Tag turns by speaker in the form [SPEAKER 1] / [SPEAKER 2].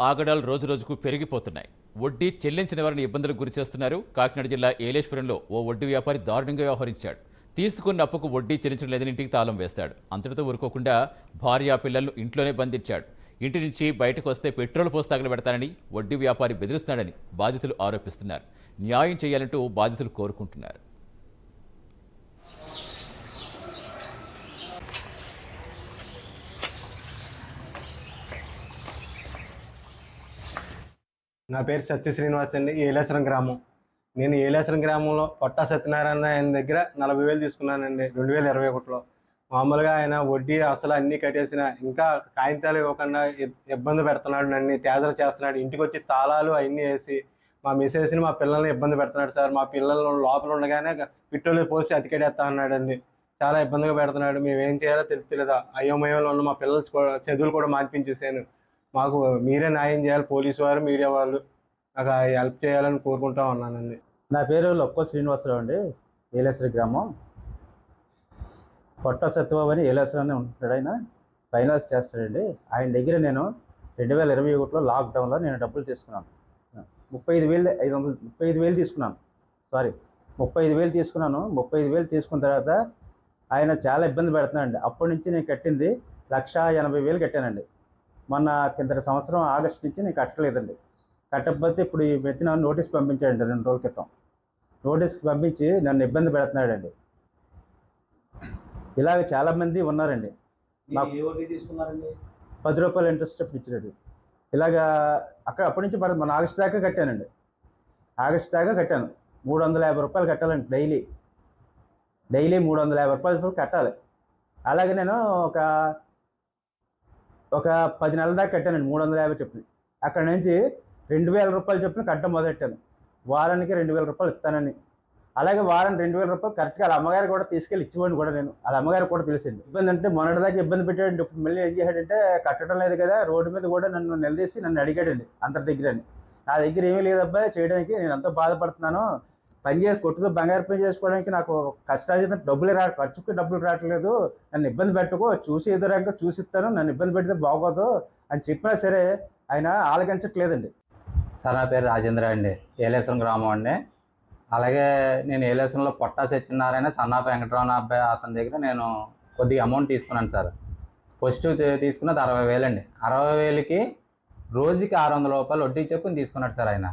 [SPEAKER 1] ఆగడాలు రోజు రోజుకు పెరిగిపోతున్నాయి. వడ్డీ చెల్లించిన వారిని ఇబ్బందులకు గురి చేస్తున్నారు. కాకినాడ జిల్లా ఏలేశ్వరంలో ఓ వడ్డీ వ్యాపారి దారుణంగా వ్యవహరించాడు. తీసుకున్న అప్పుకు వడ్డీ చెల్లించడం లేదని ఇంటికి తాళం వేశాడు. అంతటితో ఊరుకోకుండా భార్య పిల్లలను ఇంట్లోనే బంధించాడు. ఇంటి నుంచి బయటకు వస్తే పెట్రోల్ పోసి తగలబెడతానని వడ్డీ వ్యాపారి బెదిరిస్తున్నాడని బాధితులు ఆరోపిస్తున్నారు. న్యాయం చేయాలంటూ బాధితులు కోరుకుంటున్నారు.
[SPEAKER 2] నా పేరు సత్య శ్రీనివాస్ అండి ఏలేశ్వరం గ్రామం. నేను ఏలేశ్వరం గ్రామంలో పొట్టా సత్యనారాయణ ఆయన దగ్గర నలభై వేలు తీసుకున్నానండి రెండు వేల ఇరవై ఒకటిలో. మామూలుగా ఆయన వడ్డీ అసలు అన్నీ కట్టేసిన ఇంకా కాగితాలు ఇవ్వకుండా ఇబ్బంది పెడుతున్నాడు నన్ను ట్యాజర్ చేస్తున్నాడు. ఇంటికి వచ్చి తాళాలు అవన్నీ వేసి మా మిసెస్ని మా పిల్లల్ని ఇబ్బంది పెడుతున్నాడు సార్. మా పిల్లలు లోపల ఉండగానే పిట్టోలు పోసి అతికెడేస్తా ఉన్నాడండి చాలా ఇబ్బందిగా పెడుతున్నాడు. మేము ఏం చేయాలో తెలుస్తలేదా అయోమయంలో ఉన్న మా పిల్లలు చదువులు కూడా మాన్పించేసాను మాకు మీరే న్యాయం చేయాలి పోలీసు వారు మీడియా వాళ్ళు. నాకు హెల్ప్ చేయాలని కోరుకుంటా ఉన్నానండి.
[SPEAKER 3] నా పేరు లొక్కో శ్రీనివాసరావు అండి. ఏలేశ్వరి గ్రామం. పొట్ట సత్యబాబు అని ఏలేశ్వరం అని ఉంటాడు ఆయన. ఫైనాన్స్ చేస్తాడండి. ఆయన దగ్గర నేను రెండు వేల ఇరవై ఒకటిలో లాక్డౌన్లో నేను డబ్బులు తీసుకున్నాను. ముప్పై ఐదు వేలు ఐదు వందలు ముప్పై ఐదు వేలు తీసుకున్నాను. సారీ ముప్పై ఐదు వేలు తీసుకున్నాను. ముప్పై ఐదు వేలు తీసుకున్న తర్వాత ఆయన చాలా ఇబ్బంది పెడుతున్నాడండి. అప్పటి నుంచి నేను కట్టింది లక్ష ఎనభై వేలు కట్టానండి. మొన్న కిందటి సంవత్సరం ఆగస్ట్ నుంచి నేను కట్టలేదండి. కట్టకపోతే ఇప్పుడు ఈ వ్యక్తి నోటీస్ పంపించాడండి రెండు రోజుల క్రితం. నోటీస్కి పంపించి నన్ను ఇబ్బంది పెడుతున్నాడండి. ఇలాగ చాలామంది ఉన్నారండి. పది రూపాయలు ఇంట్రెస్ట్ ఇచ్చాడు ఇలాగా అక్కడ అప్పటి నుంచి పడదు. మన ఆగస్ట్ దాకా కట్టానండి. ఆగస్ట్ దాకా కట్టాను. మూడు వందల యాభై రూపాయలు కట్టాలండి డైలీ. డైలీ మూడు వందల యాభై రూపాయలు కట్టాలి. అలాగే నేను ఒక ఒక పది నెలల దాకా కట్టానండి మూడు వందల యాభై చెప్పిన. అక్కడ నుంచి రెండు వేల రూపాయలు చొప్పున కట్టడం మొదలెట్టాను. వారానికి రెండు వేల రూపాయలు ఇస్తానని. అలాగే వారం రెండు వేల రూపాయలు కరెక్ట్గా వాళ్ళ అమ్మగారు కూడా తీసుకెళ్ళి ఇచ్చేవాడిని కూడా నేను. వాళ్ళ అమ్మగారు కూడా తెలిసింది. ఇబ్బంది అంటే మొన్నటిదాకా ఇబ్బంది పెట్టాడు ఇప్పుడు మళ్ళీ ఏం చేశాడంటే కట్టడం లేదు కదా రోడ్డు మీద కూడా నన్ను నిలదీసి నన్ను అడిగాడండి అందరి దగ్గర నా దగ్గర ఏమీ లేదబ్బా చేయడానికి నేను ఎంతో బాధపడుతున్నాను. పని చేసి కొట్టుతో బంగారు పని చేసుకోవడానికి నాకు కష్టాజీతం డబ్బులు రా ఖర్చుకి డబ్బులు రావట్లేదు. నన్ను ఇబ్బంది పెట్టుకో చూసి ఎదురంగా చూసిస్తాను నన్ను ఇబ్బంది పెడితే బాగోదు అని చెప్పినా సరే ఆయన ఆలకించట్లేదండి.
[SPEAKER 4] సార్ నా పేరు రాజేంద్ర అండి. ఏలేశ్వరం గ్రామం అండి. అలాగే నేను ఏలేశ్వరంలో పొట్టా సత్యనారాయణ సన్నాప వెంకటరమణ అబ్బాయి అతని దగ్గర నేను కొద్దిగా అమౌంట్ తీసుకున్నాను సార్. ఫస్ట్ తీసుకున్నది అరవై వేలండి. అరవై వేలకి రోజుకి ఆరు వందల రూపాయలు వడ్డీ చెప్పుని తీసుకున్నాడు సార్ ఆయన.